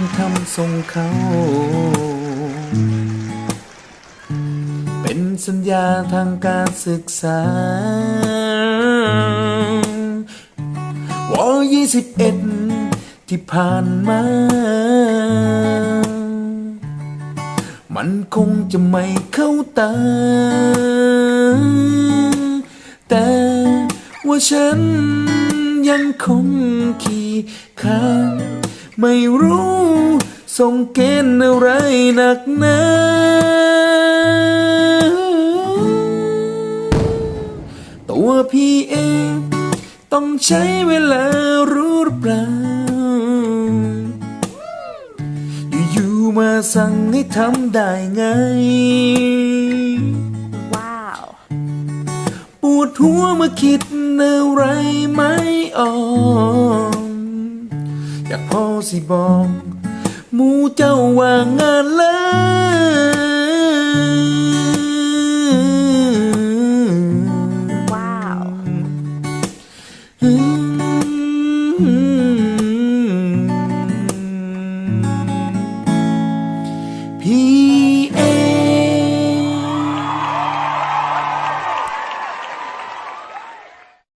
ต้องทำส่งเขา เป็นสัญญาทางการศึกษาวอยี่สิบเอ็ดที่ผ่านมา มันคงจะไม่เข้าตา แต่ว่าฉันยังคงขี่ค้าง ไม่รู้ส่งเกณฑ์อะไรหนักหนาตัวพี่เองต้องใช้เวลารู้หรือเปล่า อยู่ๆมาสั่งให้ทำได้ไง ว้าว ปวดหัวเมื่อคิดอะไรไม่ออกอยาก พ่อสิบองมูเจ้าว่างงานแล้วว้าว